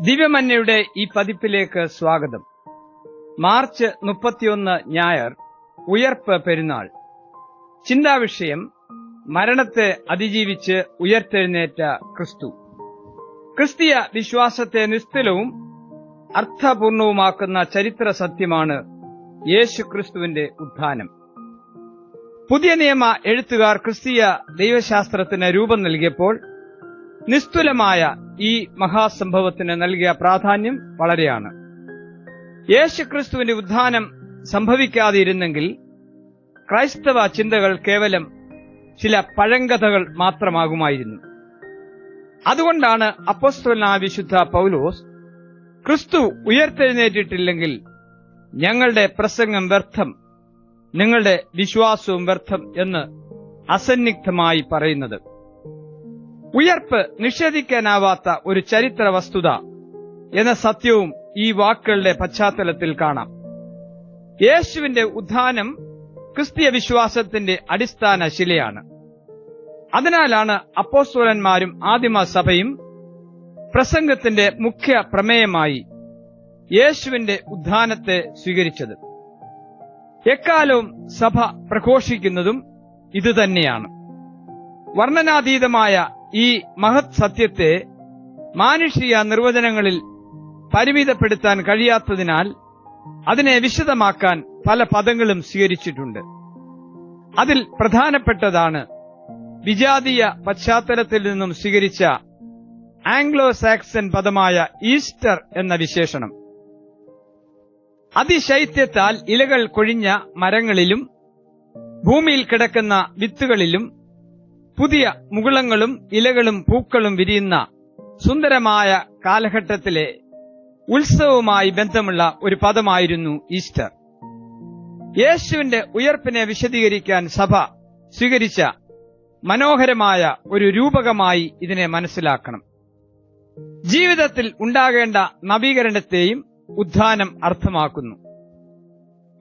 ദിവ്യമന്യയുടെ ഈ പതിപ്പിലേക്ക് സ്വാഗതം. മാർച്ച് മുപ്പത്തിയൊന്ന് ഞായർ ഉയർപ്പ് പെരുന്നാൾ. ചിന്താവിഷയം മരണത്തെ അതിജീവിച്ച് ഉയർത്തെഴുന്നേറ്റ ക്രിസ്തു. ക്രിസ്തീയ വിശ്വാസത്തെ നിസ്തുലവും അർത്ഥപൂർണവുമാക്കുന്ന ചരിത്ര സത്യമാണ് യേശു ക്രിസ്തുവിന്റെ ഉത്ഥാനം. പുതിയ നിയമ എഴുത്തുകാർ ക്രിസ്തീയ ദൈവശാസ്ത്രത്തിന് രൂപം നൽകിയപ്പോൾ നിസ്തുലമായ ഈ മഹാസംഭവത്തിന് നൽകിയ പ്രാധാന്യം വളരെയാണ്. യേശുക്രിസ്തുവിന്റെ ഉദ്ധാനം സംഭവിക്കാതിരുന്നെങ്കിൽ ക്രൈസ്തവ ചിന്തകൾ കേവലം ചില പഴങ്കഥകൾ മാത്രമാകുമായിരുന്നു. അതുകൊണ്ടാണ് അപ്പോസ്തലനായ വിശുദ്ധ പൗലോസ് ക്രിസ്തു ഉയർത്തെഴുന്നേറ്റിട്ടില്ലെങ്കിൽ ഞങ്ങളുടെ പ്രസംഗം വ്യർത്ഥം നിങ്ങളുടെ വിശ്വാസവും വ്യർത്ഥം എന്ന് അസന്നിഗ്ധമായി പറയുന്നത്. ഉയർപ്പ് നിഷേധിക്കാനാവാത്ത ഒരു ചരിത്ര വസ്തുത എന്ന സത്യവും ഈ വാക്കുകളുടെ പശ്ചാത്തലത്തിൽ കാണാം. യേശുവിന്റെ ഉദ്ധാനം ക്രിസ്തീയ വിശ്വാസത്തിന്റെ അടിസ്ഥാന ശിലയാണ്. അതിനാലാണ് അപ്പോസ്തോലന്മാരും ആദിമ സഭയും പ്രസംഗത്തിന്റെ മുഖ്യ പ്രമേയമായി യേശുവിന്റെ ഉദ്ധാനത്തെ സ്വീകരിച്ചത്. എക്കാലവും സഭ പ്രഘോഷിക്കുന്നതും ഇതുതന്നെയാണ്. വർണനാതീതമായ ഈ മഹത് സത്യത്തെ മാനുഷിക നിർവചനങ്ങളിൽ പരിമിതപ്പെടുത്താൻ കഴിയാത്തതിനാൽ അതിനെ വിശദമാക്കാൻ പല പദങ്ങളും സ്വീകരിച്ചിട്ടുണ്ട്. അതിൽ പ്രധാനപ്പെട്ടതാണ് വിജാതീയ പശ്ചാത്തലത്തിൽ നിന്നും സ്വീകരിച്ച ആംഗ്ലോ സാക്സൺ പദമായ ഈസ്റ്റർ എന്ന വിശേഷണം. അതിശൈത്യത്താൽ ഇലകൾ കൊഴിഞ്ഞ മരങ്ങളിലും ഭൂമിയിൽ കിടക്കുന്ന വിത്തുകളിലും പുതിയ മുകുളങ്ങളും ഇലകളും പൂക്കളും വിരിയുന്ന സുന്ദരമായ കാലഘട്ടത്തിലെ ഉത്സവവുമായി ബന്ധമുള്ള ഒരു പദമായിരുന്നു ഈസ്റ്റർ. യേശുവിന്റെ ഉയർപ്പിനെ വിശദീകരിക്കാൻ സഭ സ്വീകരിച്ച മനോഹരമായ ഒരു രൂപകമായി ഇതിനെ മനസ്സിലാക്കണം. ജീവിതത്തിൽ ഉണ്ടാകേണ്ട നവീകരണത്തെയും ഉദ്ധാനം അർത്ഥമാക്കുന്നു.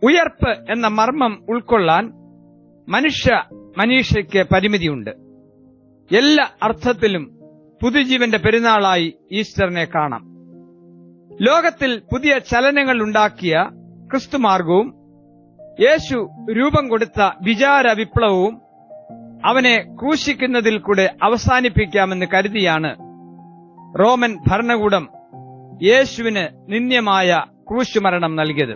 ഉയർപ്പ് എന്ന മർമ്മം ഉൾക്കൊള്ളാൻ മനുഷ്യ മനീഷയ്ക്ക് പരിമിതിയുണ്ട്. എല്ലാ അർത്ഥത്തിലും പുതുജീവന്റെ പെരുന്നാളായി ഈസ്റ്ററിനെ കാണാം. ലോകത്തിൽ പുതിയ ചലനങ്ങൾ ഉണ്ടാക്കിയ ക്രിസ്തുമാർഗവും യേശു രൂപം കൊടുത്ത വിചാര വിപ്ലവവും അവനെ ക്രൂശിക്കുന്നതിൽ കൂടെ അവസാനിപ്പിക്കാമെന്ന് കരുതിയാണ് റോമൻ ഭരണകൂടം യേശുവിന് നിന്ദ്യമായ ക്രൂശുമരണം നൽകിയത്.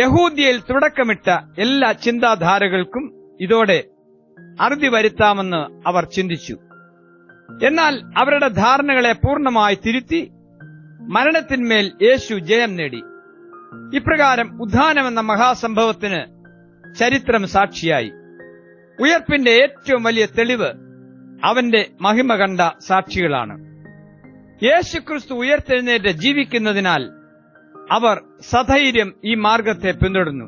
യഹൂദിയയിൽ തുടക്കമിട്ട എല്ലാ ചിന്താധാരകൾക്കും ഇതോടെ അറുതി വരുത്താമെന്ന് അവർ ചിന്തിച്ചു. എന്നാൽ അവരുടെ ധാരണകളെ പൂർണമായി തിരുത്തി മരണത്തിന്മേൽ യേശു ജയം നേടി. ഇപ്രകാരം ഉദ്ധാനമെന്ന മഹാസംഭവത്തിന് ചരിത്രം സാക്ഷിയായി. ഉയർപ്പിന്റെ ഏറ്റവും വലിയ തെളിവ് അവന്റെ മഹിമ കണ്ട സാക്ഷികളാണ്. യേശുക്രിസ്തു ഉയർത്തെഴുന്നേറ്റ് ജീവിക്കുന്നതിനാൽ അവർ സധൈര്യം ഈ മാർഗത്തെ പിന്തുടരുന്നു.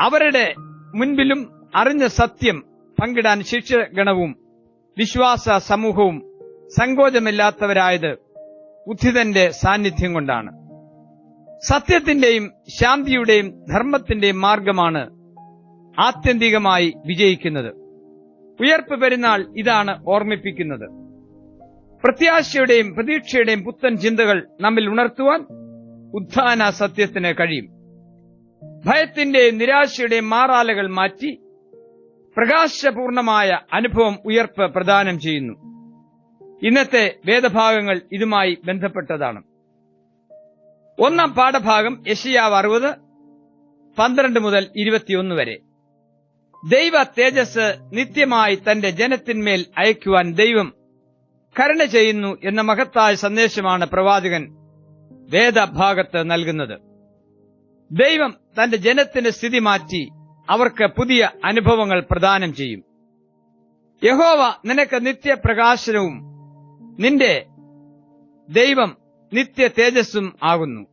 അവരുടെ മുൻപിലും അറിഞ്ഞ സത്യം പങ്കിടാൻ ശിക്ഷഗണവും വിശ്വാസ സമൂഹവും സങ്കോചമില്ലാത്തവരായത് ഉദ്ധിതന്റെ സാന്നിധ്യം കൊണ്ടാണ്. സത്യത്തിന്റെയും ശാന്തിയുടെയും ധർമ്മത്തിന്റെയും മാർഗമാണ് ആത്യന്തികമായി വിജയിക്കുന്നത്. ഉയർപ്പ് പെരുന്നാൾ ഇതാണ് ഓർമ്മിപ്പിക്കുന്നത്. പ്രത്യാശയുടെയും പ്രതീക്ഷയുടെയും പുത്തൻ ചിന്തകൾ നമ്മിൽ ഉണർത്തുവാൻ ഉദ്ധാന സത്യത്തിന് കഴിയും. ഭയത്തിന്റെയും നിരാശയുടെയും മാറാലകൾ മാറ്റി പ്രകാശപൂർണമായ അനുഭവം ഉയർപ്പ് പ്രദാനം ചെയ്യുന്നു. ഇന്നത്തെ വേദഭാഗങ്ങൾ ഇതുമായി ബന്ധപ്പെട്ടതാണ്. ഒന്നാം പാഠഭാഗം യശിയാവ് അറുപത് പന്ത്രണ്ട് മുതൽ ഇരുപത്തിയൊന്ന് വരെ. ദൈവ തേജസ് നിത്യമായി തന്റെ ജനത്തിന്മേൽ അയക്കുവാൻ ദൈവം കരുണ ചെയ്യുന്നു എന്ന മഹത്തായ സന്ദേശമാണ് പ്രവാചകൻ വേദഭാഗത്ത് നൽകുന്നത്. ദൈവം തന്റെ ജനത്തിന്റെ സ്ഥിതി മാറ്റി അവർക്ക് പുതിയ അനുഭവങ്ങൾ പ്രദാനം ചെയ്യും. യഹോവ നിനക്ക് നിത്യപ്രകാശനവും നിന്റെ ദൈവം നിത്യ തേജസ്സും ആകുന്നു.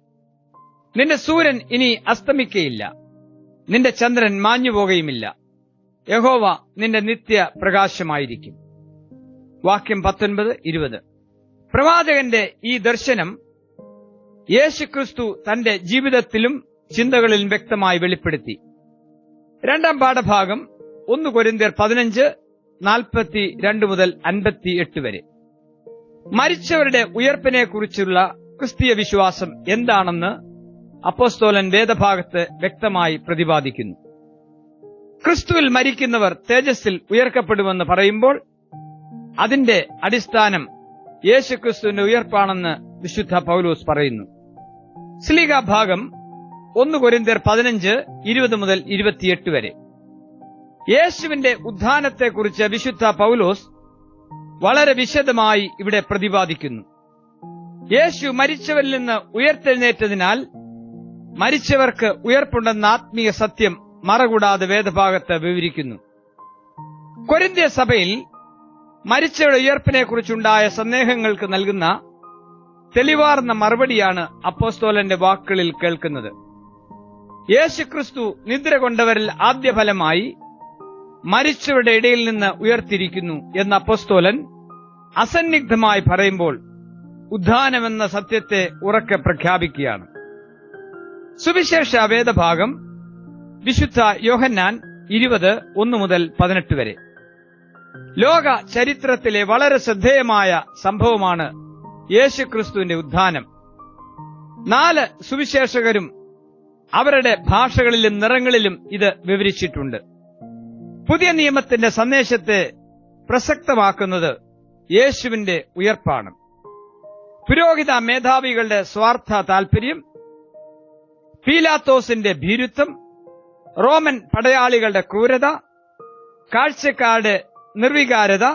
നിന്റെ സൂര്യൻ ഇനി അസ്തമിക്കയില്ല. നിന്റെ ചന്ദ്രൻ മാഞ്ഞുപോകുകയുമില്ല യഹോവ നിന്റെ നിത്യ പ്രകാശമായിരിക്കും വാക്യം പത്തൊൻപത് ഇരുപത്. പ്രവാചകന്റെ ഈ ദർശനം യേശുക്രിസ്തു തന്റെ ജീവിതത്തിലും ചിന്തകളിലും വ്യക്തമായി വെളിപ്പെടുത്തി. രണ്ടാം പാഠഭാഗം ഒന്ന് കൊരിന്ത്യർ പതിനഞ്ച് നാൽപ്പത്തി രണ്ട് മുതൽ അൻപത്തി എട്ട് വരെ. മരിച്ചവരുടെ ഉയർപ്പിനെ കുറിച്ചുള്ള ക്രിസ്തീയ വിശ്വാസം എന്താണെന്ന് അപ്പോസ്തോലൻ വേദഭാഗത്ത് വ്യക്തമായി പ്രതിപാദിക്കുന്നു. ക്രിസ്തുവിൽ മരിക്കുന്നവർ തേജസ്സിൽ ഉയർക്കപ്പെടുമെന്ന് പറയുമ്പോൾ അതിന്റെ അടിസ്ഥാനം യേശുക്രിസ്തുവിന്റെ ഉയർപ്പാണെന്ന് വിശുദ്ധ പൗലോസ് പറയുന്നു. സ്ലീഗ ഭാഗം ഒന്ന് കൊരിന്തിയർ പതിനഞ്ച് ഇരുപത് മുതൽ ഇരുപത്തിയെട്ട് വരെ. യേശുവിന്റെ ഉദ്ധാനത്തെക്കുറിച്ച് വിശുദ്ധ പൗലോസ് വളരെ വിശദമായി ഇവിടെ പ്രതിപാദിക്കുന്നു. യേശു മരിച്ചവരിൽ നിന്ന് ഉയർത്തെഴുന്നേറ്റതിനാൽ മരിച്ചവർക്ക് ഉയർപ്പുണ്ടെന്ന ആത്മീയ സത്യം മറകൂടാതെ വേദഭാഗത്ത് വിവരിക്കുന്നു. കൊരിന്ത്യ സഭയിൽ മരിച്ചവരുടെ ഉയർപ്പിനെക്കുറിച്ചുണ്ടായ സന്ദേഹങ്ങൾക്ക് നൽകുന്ന തെളിവാർന്ന മറുപടിയാണ് അപ്പോസ്തോലന്റെ വാക്കുകളിൽ കേൾക്കുന്നത്. യേശുക്രിസ്തു നിദ്ര കൊണ്ടവരിൽ ആദ്യ ഫലമായി മരിച്ചവരുടെ ഇടയിൽ നിന്ന് ഉയർത്തിരിക്കുന്നു എന്ന അപ്പസ്തോലൻ അസന്നിഗ്ധമായി പറയുമ്പോൾ ഉദ്ധാനമെന്ന സത്യത്തെ ഉറക്കെ പ്രഖ്യാപിക്കുകയാണ്. സുവിശേഷ വേദഭാഗം വിശുദ്ധ യോഹന്നാൻ ഇരുപത് ഒന്ന് മുതൽ പതിനെട്ട് വരെ. ലോക ചരിത്രത്തിലെ വളരെ ശ്രദ്ധേയമായ സംഭവമാണ് യേശുക്രിസ്തുവിന്റെ ഉദ്ധാനം. നാല് സുവിശേഷകരും അവരുടെ ഭാഷകളിലും നിറങ്ങളിലും ഇത് വിവരിച്ചിട്ടുണ്ട്. പുതിയ നിയമത്തിന്റെ സന്ദേശത്തെ പ്രസക്തമാക്കുന്നത് യേശുവിന്റെ ഉയർപ്പാണ്. പുരോഹിത മേധാവികളുടെ സ്വാർത്ഥ താൽപര്യം പീലാത്തോസിന്റെ ഭീരുത്വം റോമൻ പടയാളികളുടെ ക്രൂരത കാഴ്ചക്കാരുടെ നിർവികാരത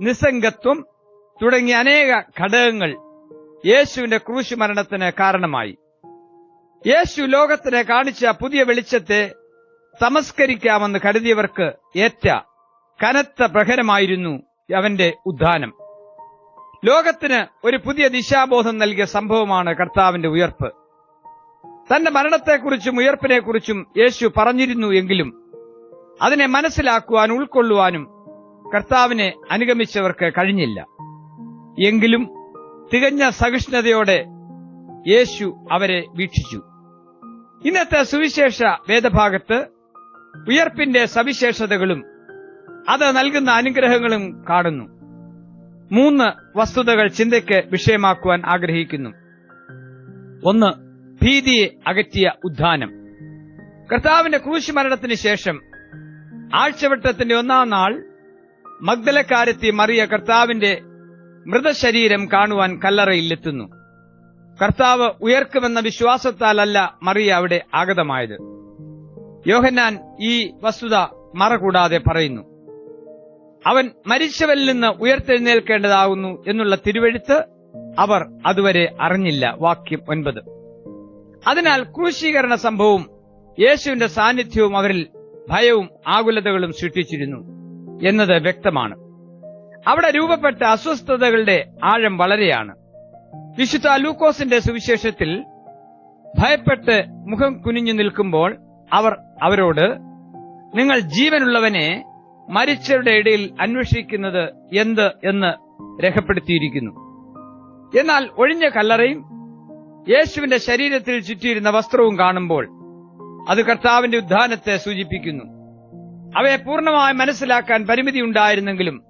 നിസ്സംഗത്വം തുടങ്ങിയ അനേക ഘടകങ്ങൾ യേശുവിന്റെ ക്രൂശ് മരണത്തിന് കാരണമായി. യേശു ലോകത്തിന് കാണിച്ച പുതിയ വെളിച്ചത്തെ തമസ്കരിക്കാമെന്ന് കരുതിയവർക്ക് ഏറ്റ കനത്ത പ്രഹരമായിരുന്നു അവന്റെ ഉദ്ധാനം. ലോകത്തിന് ഒരു പുതിയ ദിശാബോധം നൽകിയ സംഭവമാണ് കർത്താവിന്റെ ഉയർപ്പ്. തന്റെ മരണത്തെക്കുറിച്ചും ഉയർപ്പിനെക്കുറിച്ചും യേശു പറഞ്ഞിരുന്നു എങ്കിലും അതിനെ മനസ്സിലാക്കുവാൻ ഉൾക്കൊള്ളുവാനും കർത്താവിനെ അനുഗമിച്ചവർക്ക് കഴിഞ്ഞില്ല. എങ്കിലും തികഞ്ഞ സഹിഷ്ണുതയോടെ യേശു അവരെ വീക്ഷിച്ചു. ഇന്നത്തെ സുവിശേഷ വേദഭാഗത്ത് ഉയർപ്പിന്റെ സവിശേഷതകളും അത് നൽകുന്ന അനുഗ്രഹങ്ങളും കാണുന്നു. മൂന്ന് വസ്തുതകൾ ചിന്തയ്ക്ക് വിഷയമാക്കുവാൻ ആഗ്രഹിക്കുന്നു. ഒന്ന് ഭീതിയെ അകറ്റിയ ഉദ്ധാനം. കർത്താവിന്റെ ക്രൂശ് മരണത്തിന് ശേഷം ആഴ്ചവട്ടത്തിന്റെ ഒന്നാം നാൾ മഗ്ദലക്കാരെത്തി മറിയ കർത്താവിന്റെ മൃതശരീരം കാണുവാൻ കല്ലറയിലെത്തുന്നു. കർത്താവ് ഉയർക്കുമെന്ന വിശ്വാസത്താലല്ല മറിയ അവിടെ ആഗതമായത്. യോഹന്നാൻ ഈ വസ്തുത മറകൂടാതെ പറയുന്നു. അവൻ മരിച്ചവരിൽ നിന്ന് ഉയർത്തെഴുന്നേൽക്കേണ്ടതാകുന്നു എന്നുള്ള തിരുവെഴുത്ത് അവർ അതുവരെ അറിഞ്ഞില്ല. വാക്യം ഒൻപത്. അതിനാൽ ക്രൂശീകരണ സംഭവവും യേശുവിന്റെ സാന്നിധ്യവും അവരിൽ ഭയവും ആകുലതകളും സൃഷ്ടിച്ചിരുന്നു എന്നത് വ്യക്തമാണ്. അവിടെ രൂപപ്പെട്ട അസ്വസ്ഥതകളുടെ ആഴം വളരെയാണ്. വിശുദ്ധ ലൂക്കോസിന്റെ സുവിശേഷത്തിൽ ഭയപ്പെട്ട് മുഖം കുനിഞ്ഞു നിൽക്കുമ്പോൾ അവർ അവരോട് നിങ്ങൾ ജീവനുള്ളവനെ മരിച്ചവരുടെ ഇടയിൽ അന്വേഷിക്കുന്നത് എന്ത് എന്ന് രേഖപ്പെടുത്തിയിരിക്കുന്നു. എന്നാൽ ഒഴിഞ്ഞ കല്ലറയും യേശുവിന്റെ ശരീരത്തിൽ ചുറ്റിയിരുന്ന വസ്ത്രവും കാണുമ്പോൾ അത് കർത്താവിന്റെ ഉദ്ധാനത്തെ സൂചിപ്പിക്കുന്നു. അവയെ പൂർണമായി മനസ്സിലാക്കാൻ പരിമിതി ഉണ്ടായിരുന്നെങ്കിലും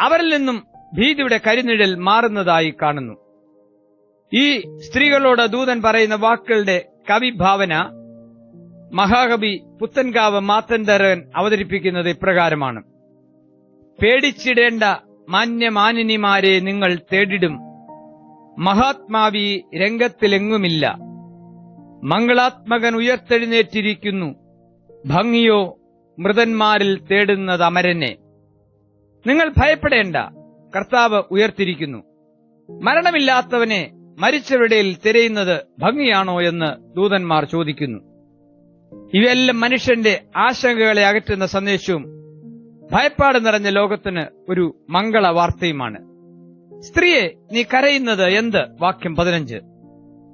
അവരിൽ നിന്നും ഭീതിയുടെ കരിനിഴൽ മാറുന്നതായി കാണുന്നു. ഈ സ്ത്രീകളോട് ദൂതൻ പറയുന്ന വാക്കുകളുടെ കവിഭാവന മഹാകവി പുത്തൻകാവ് മാത്തൻതരൻ അവതരിപ്പിക്കുന്നത് ഇപ്രകാരമാണ്. പേടിച്ചിടേണ്ട മാന്യമാനിനിമാരെ നിങ്ങൾ തേടിടും. മഹാത്മാവി രംഗത്തിലെങ്ങുമില്ല. മംഗളാത്മകൻ ഉയർത്തെഴുന്നേറ്റിരിക്കുന്നു. ഭംഗിയോ മൃതന്മാരിൽ തേടുന്നത് അമരനെ. നിങ്ങൾ ഭയപ്പെടേണ്ട. കർത്താവ് ഉയർത്തിരിക്കുന്നു. മരണമില്ലാത്തവനെ മരിച്ചവരുടെയിൽ തിരയുന്നത് ഭംഗിയാണോ എന്ന് ദൂതന്മാർ ചോദിക്കുന്നു. ഇവയെല്ലാം മനുഷ്യന്റെ ആശങ്കകളെ അകറ്റുന്ന സന്ദേശവും ഭയപ്പാട് നിറഞ്ഞ ലോകത്തിന് ഒരു മംഗള വാർത്തയുമാണ്. സ്ത്രീയെ നീ കരയുന്നത് എന്ത്? വാക്യം പതിനഞ്ച്.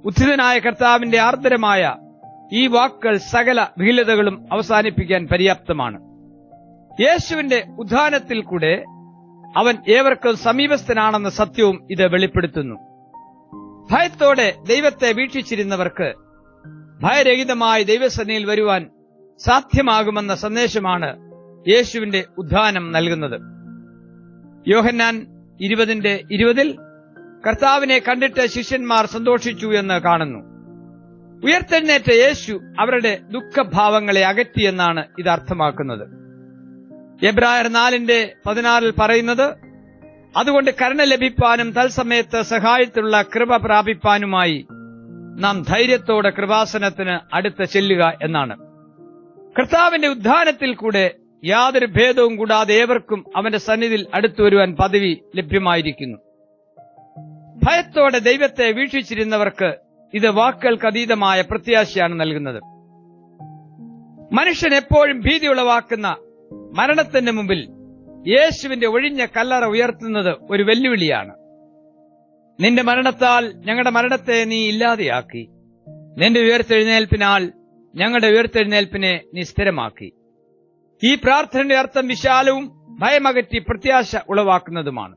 ഉദ്ധിതനായ കർത്താവിന്റെ ആർദ്രമായ ഈ വാക്കുകൾ സകല വിഹിലതകളും അവസാനിപ്പിക്കാൻ പര്യാപ്തമാണ്. യേശുവിന്റെ ഉദ്ധാനത്തിൽ കൂടെ അവൻ ഏവർക്കും സമീപസ്ഥനാണെന്ന സത്യവും ഇത് വെളിപ്പെടുത്തുന്നു. ഭയത്തോടെ ദൈവത്തെ വീക്ഷിച്ചിരുന്നവർക്ക് ഭയരഹിതമായി ദൈവസേനയിൽ വരുവാൻ സാധ്യമാകുമെന്ന സന്ദേശമാണ് യേശുവിന്റെ ഉദ്ധാനം നൽകുന്നത്. യോഹന്നാൻ ഇരുപതിന്റെ ഇരുപതിൽ കർത്താവിനെ കണ്ടിട്ട് ശിഷ്യന്മാർ സന്തോഷിച്ചു എന്ന് കാണുന്നു. ഉയർത്തെഴുന്നേറ്റ യേശു അവരുടെ ദുഃഖഭാവങ്ങളെ അകറ്റിയെന്നാണ് ഇത് അർത്ഥമാക്കുന്നത് എബ്രായർ നാലിന്റെ പതിനാറിൽ പറയുന്നത് അതുകൊണ്ട് കരുണ ലഭിപ്പാനും തത്സമയത്ത് സഹായത്തിലുള്ള കൃപ പ്രാപിപ്പാനുമായി നാം ധൈര്യത്തോടെ കൃപാസനത്തിന് അടുത്ത് ചെല്ലുക എന്നാണ്. കർത്താവിന്റെ ഉദ്ധാനത്തിൽ കൂടെ യാതൊരു ഭേദവും കൂടാതെ ഏവർക്കും അവന്റെ സന്നിധിയിൽ അടുത്തു വരുവാൻ പദവി ലഭ്യമായിരിക്കുന്നു. ഭയത്തോടെ ദൈവത്തെ വീക്ഷിച്ചിരുന്നവർക്ക് ഇത് വാക്കുകൾക്ക് അതീതമായ പ്രത്യാശയാണ് നൽകുന്നത്. മനുഷ്യൻ എപ്പോഴും ഭീതി ഉളവാക്കുന്ന മരണത്തിന്റെ മുമ്പിൽ യേശുവിന്റെ ഒഴിഞ്ഞ കല്ലറ ഉയർത്തുന്നത് ഒരു വെല്ലുവിളിയാണ്. നിന്റെ മരണത്താൽ ഞങ്ങളുടെ മരണത്തെ നീ ഇല്ലാതെയാക്കി. നിന്റെ ഉയർത്തെഴുന്നേൽപ്പിനാൽ ഞങ്ങളുടെ ഉയർത്തെഴുന്നേൽപ്പിനെ നീ സ്ഥിരമാക്കി. ഈ പ്രാർത്ഥനയുടെ അർത്ഥം വിശാലവും ഭയമകറ്റി പ്രത്യാശ ഉളവാക്കുന്നതുമാണ്.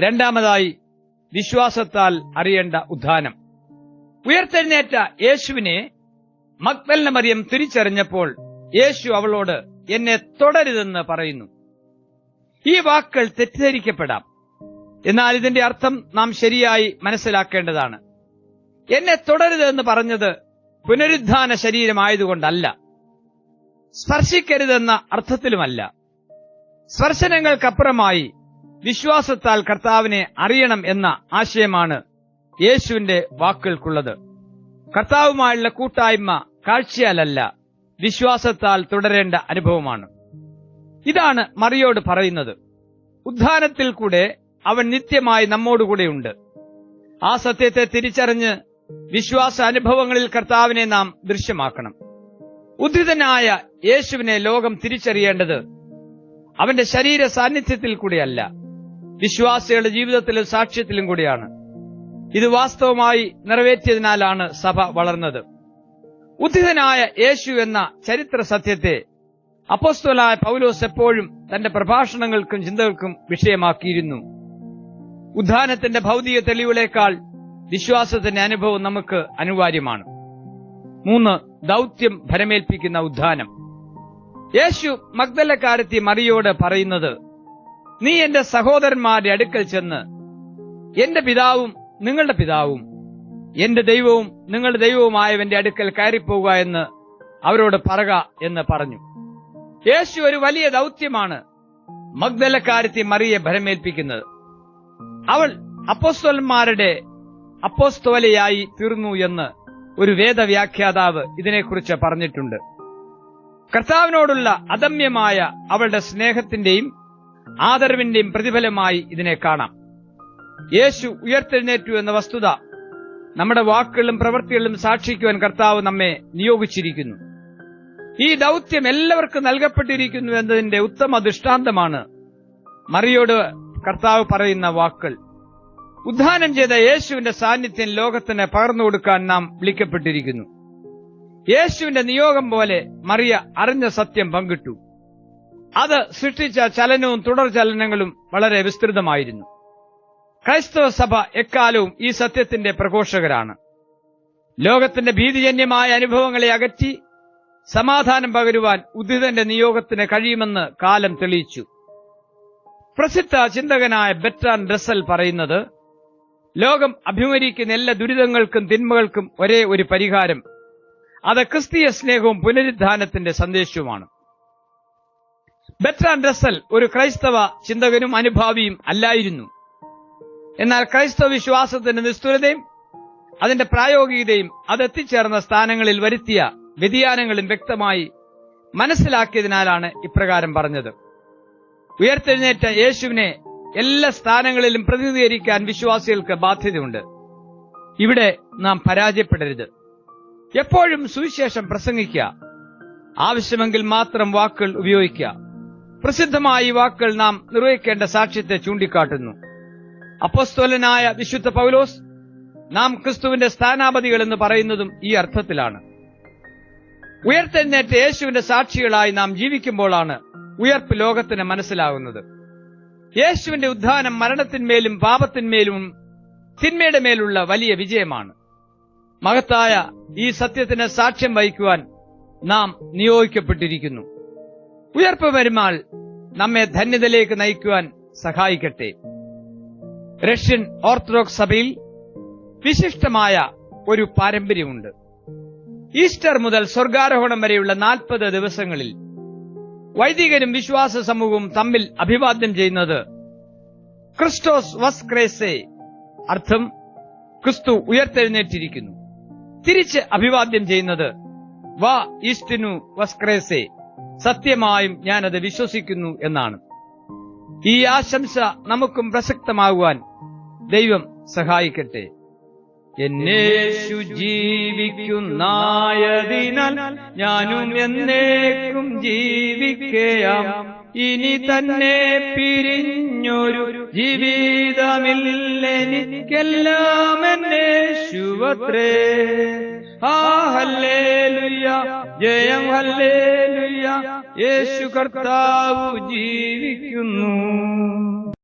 രണ്ടാമതായി വിശ്വാസത്താൽ അറിയേണ്ട ഉദ്ധാനം. ഉയർത്തെഴുന്നേറ്റ യേശുവിനെ മക്വലിന മറിയം തിരിച്ചറിഞ്ഞപ്പോൾ യേശു അവളോട് എന്നെ തുടരുതെന്ന് പറയുന്നു. ഈ വാക്കുകൾ തെറ്റിദ്ധരിക്കപ്പെടാം. എന്നാൽ ഇതിന്റെ അർത്ഥം നാം ശരിയായി മനസ്സിലാക്കേണ്ടതാണ്. എന്നെ തുടരുതെന്ന് പറഞ്ഞത് പുനരുദ്ധാന ശരീരമായതുകൊണ്ടല്ല. സ്പർശിക്കരുതെന്ന അർത്ഥത്തിലുമല്ല. സ്പർശനങ്ങൾക്കപ്പുറമായി വിശ്വാസത്താൽ കർത്താവിനെ അറിയണം എന്ന ആശയമാണ് യേശുവിന്റെ വാക്കുകൾക്കുള്ളത്. കർത്താവുമായുള്ള കൂട്ടായ്മ കാഴ്ചയാലല്ല വിശ്വാസത്താൽ തുടരേണ്ട അനുഭവമാണ്. ഇതാണ് മറിയോട് പറയുന്നത്. ഉദ്ധാനത്തിൽ കൂടെ അവൻ നിത്യമായി നമ്മോടുകൂടെയുണ്ട് ആ സത്യത്തെ തിരിച്ചറിഞ്ഞ് വിശ്വാസ അനുഭവങ്ങളിൽ കർത്താവിനെ നാം ദൃശ്യമാക്കണം. ഉദ്ധിതനായ യേശുവിനെ ലോകം തിരിച്ചറിയേണ്ടത് അവന്റെ ശരീര സാന്നിധ്യത്തിൽ കൂടിയല്ല വിശ്വാസികളുടെ ജീവിതത്തിലും സാക്ഷ്യത്തിലും കൂടിയാണ്. ഇത് വാസ്തവമായി നിറവേറ്റിയതിനാലാണ് സഭ വളർന്നത്. ഉദ്ധിതനായ യേശു എന്ന ചരിത്ര സത്യത്തെ അപ്പോസ്തോലായ പൗലോസ് എപ്പോഴും തന്റെ പ്രഭാഷണങ്ങൾക്കും ചിന്തകൾക്കും വിഷയമാക്കിയിരുന്നു. ഉദ്ധാനത്തിന്റെ ഭൗതിക തെളിവുകളേക്കാൾ വിശ്വാസത്തിന്റെ അനുഭവം നമുക്ക് അനിവാര്യമാണ്. മൂന്ന് ദൗത്യം ഭരമേൽപ്പിക്കുന്ന ഉദ്ധാനം. യേശു മഗ്ദലക്കാരത്തി മറിയോട് പറയുന്നത് നീ എന്റെ സഹോദരന്മാരുടെ അടുക്കൽ ചെന്ന് എന്റെ പിതാവും നിങ്ങളുടെ പിതാവും എന്റെ ദൈവവും നിങ്ങളുടെ ദൈവവുമായവന്റെ അടുക്കൽ കയറിപ്പോവുക എന്ന് അവരോട് പറക എന്ന് പറഞ്ഞു. യേശു ഒരു വലിയ ദൗത്യമാണ് മഗ്ദലക്കാരത്തി മറിയെ ഭരമേൽപ്പിക്കുന്നത്. അവൾ അപ്പോസ്തോലന്മാരുടെ അപ്പോസ്തോലയായി തീർന്നു എന്ന് ഒരു വേദവ്യാഖ്യാതാവ് ഇതിനെക്കുറിച്ച് പറഞ്ഞിട്ടുണ്ട്. കർത്താവിനോടുള്ള അദമ്യമായ അവളുടെ സ്നേഹത്തിന്റെയും ആദരവിന്റെയും പ്രതിഫലമായി ഇതിനെ കാണാം. യേശു ഉയർത്തെഴുന്നേറ്റു എന്ന വസ്തുത നമ്മുടെ വാക്കുകളും പ്രവൃത്തികളും സാക്ഷിക്കുവാൻ കർത്താവ് നമ്മെ നിയോഗിച്ചിരിക്കുന്നു. ഈ ദൗത്യം എല്ലാവർക്കും നൽകപ്പെട്ടിരിക്കുന്നു എന്നതിന്റെ ഉത്തമ ദൃഷ്ടാന്തമാണ് മറിയോട് കർത്താവ് പറയുന്ന വാക്കുകൾ. ഉദ്ധാനം ചെയ്ത യേശുവിന്റെ സാന്നിധ്യം ലോകത്തിന് പകർന്നു കൊടുക്കാൻ നാം വിളിക്കപ്പെട്ടിരിക്കുന്നു. യേശുവിന്റെ നിയോഗം പോലെ മറിയ അറിഞ്ഞ സത്യം പങ്കിട്ടു. അത് സൃഷ്ടിച്ച ചലനവും തുടർ ചലനങ്ങളും വളരെ വിസ്തൃതമായിരുന്നു. ക്രൈസ്തവ സഭ എക്കാലവും ഈ സത്യത്തിന്റെ പ്രഘോഷകരാണ്. ലോകത്തിന്റെ ഭീതിജന്യമായ അനുഭവങ്ങളെ അകറ്റി സമാധാനം പകരുവാൻ ഉദിതന്റെ നിയോഗത്തിന് കഴിയുമെന്ന് കാലം തെളിയിച്ചു. പ്രസിദ്ധ ചിന്തകനായ ബെറ്റാൻ റസൽ പറയുന്നത് ലോകം അഭിമുഖീകരിക്കുന്ന എല്ലാ ദുരിതങ്ങൾക്കും തിന്മകൾക്കും ഒരേ ഒരു പരിഹാരം. അത് ക്രിസ്തീയ സ്നേഹവും പുനരുദ്ധാനത്തിന്റെ സന്ദേശവുമാണ്. ബെറ്റാൻ റസൽ ഒരു ക്രൈസ്തവ ചിന്തകനും അനുഭാവിയും അല്ലായിരുന്നു. എന്നാൽ ക്രൈസ്തവ വിശ്വാസത്തിന്റെ നിസ്തുലതയും അതിന്റെ പ്രായോഗികതയും അതെത്തിച്ചേർന്ന സ്ഥാനങ്ങളിൽ വരുത്തിയ വ്യതിയാനങ്ങളും വ്യക്തമായി മനസ്സിലാക്കിയതിനാലാണ് ഇപ്രകാരം പറഞ്ഞത്. ഉയർത്തെഴുന്നേറ്റ യേശുവിനെ എല്ലാ സ്ഥാനങ്ങളിലും പ്രതിനിധീകരിക്കാൻ വിശ്വാസികൾക്ക് ബാധ്യതയുണ്ട്. ഇവിടെ നാം പരാജയപ്പെടരുത്. എപ്പോഴും സുവിശേഷം പ്രസംഗിക്കുക. ആവശ്യമെങ്കിൽ മാത്രം വാക്കുകൾ ഉപയോഗിക്കുക. പ്രസിദ്ധമായ ഈ വാക്കുകൾ നാം നിർവഹിക്കേണ്ട സാക്ഷ്യത്തെ ചൂണ്ടിക്കാട്ടുന്നു. അപ്പോസ്തോലനായ വിശുദ്ധ പൗലോസ് നാം ക്രിസ്തുവിന്റെ സ്ഥാനാപതികൾ എന്ന് പറയുന്നതും ഈ അർത്ഥത്തിലാണ്. ഉയർത്തെഴുന്നേറ്റ യേശുവിന്റെ സാക്ഷികളായി നാം ജീവിക്കുമ്പോഴാണ് ഉയർപ്പ് ലോകത്തിന് മനസ്സിലാകുന്നത് യേശുവിന്റെ ഉദ്ധാനം മരണത്തിന്മേലും പാപത്തിന്മേലും തിന്മയുടെ മേലുള്ള വലിയ വിജയമാണ്. മഹത്തായ ഈ സത്യത്തിന് സാക്ഷ്യം വഹിക്കുവാൻ നാം നിയോഗിക്കപ്പെട്ടിരിക്കുന്നു. ഉയർപ്പ് വരുമാൾ നമ്മെ ധന്യതയിലേക്ക് നയിക്കുവാൻ സഹായിക്കട്ടെ. റഷ്യൻ ഓർത്തഡോക്സ് സഭയിൽ വിശിഷ്ടമായ ഒരു പാരമ്പര്യമുണ്ട്. ഈസ്റ്റർ മുതൽ സ്വർഗാരോഹണം വരെയുള്ള നാൽപ്പത് ദിവസങ്ങളിൽ വൈദികരും വിശ്വാസ സമൂഹവും തമ്മിൽ അഭിവാദ്യം ചെയ്യുന്നത് ക്രിസ്റ്റോസ് വസ്ക്രേസെ അർത്ഥം ക്രിസ്തു ഉയർത്തെഴുന്നേറ്റിരിക്കുന്നു. തിരിച്ച് അഭിവാദ്യം ചെയ്യുന്നത് വാ ഈസ്റ്റിനു വസ്ക്രേസെ സത്യമായും ഞാനത് വിശ്വസിക്കുന്നു എന്നാണ്. ഈ ആശംസ നമുക്കും പ്രസക്തമാകുവാൻ ദൈവം സഹായിക്കട്ടെ. എന്നേശു ജീവിക്കുന്നായതിനാൽ ഞാനും എന്നേക്കും ജീവിക്കയാം. ഇനി തന്നെ പിരിഞ്ഞൊരു ജീവിതമില്ലെനിക്കെല്ലാം എന്നേശുവത്രേ ആ ഹല്ലേലുയ്യ ജയം ഹല്ലേലുയ്യ യേശു കർത്താവ് ജീവിക്കുന്നു.